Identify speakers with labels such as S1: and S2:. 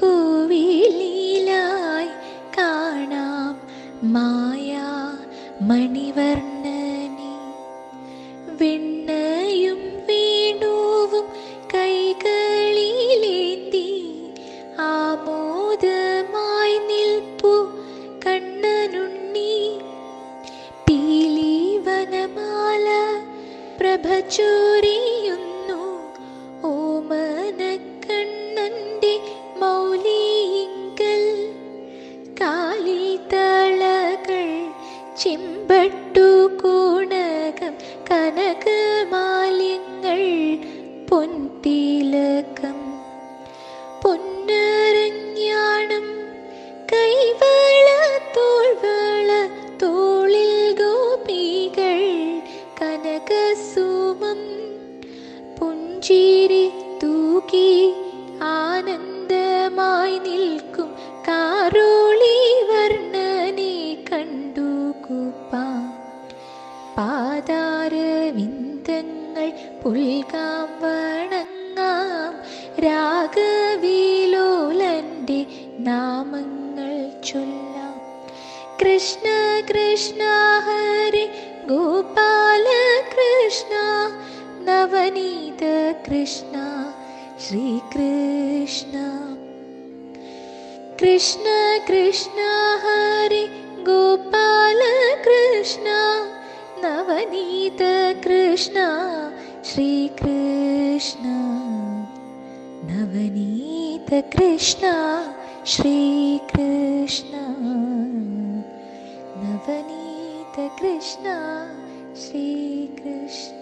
S1: കോവിലായി കാണാം മായ മണിവർണനെ. വെണ്ണയും വീണുവും കൈകളിലേന്തി ആമോദമായി നിൽപ്പു കണ്ണനുണ്ണി. പീലീവനമാല പ്രഭചൂ ചെമ്പട്ടു കൂടകം കനകമാല്യങ്ങൾ പൊൻതിലകം പൊന്നരഞ്ഞാണം കൈവള തോൾവള തോളിൽ ഗോപികൾ കനകസൂമം പുഞ്ചിരി പാതാരവിന്ദങ്ങൾ പുൽകാം വണങ്ങാം. രാഗവിലോലന്റെ നാമങ്ങൾ ചൊല്ലാം. കൃഷ്ണ കൃഷ്ണ ഹരി ഗോപാല കൃഷ്ണ നവനീത കൃഷ്ണ ശ്രീകൃഷ്ണ. കൃഷ്ണ കൃഷ്ണ ഹരി ഗോപാല കൃഷ്ണ नीत कृष्ण श्रीकृष्ण। नवनीत कृष्ण श्रीकृष्ण। नवनीत कृष्ण श्रीकृष्ण।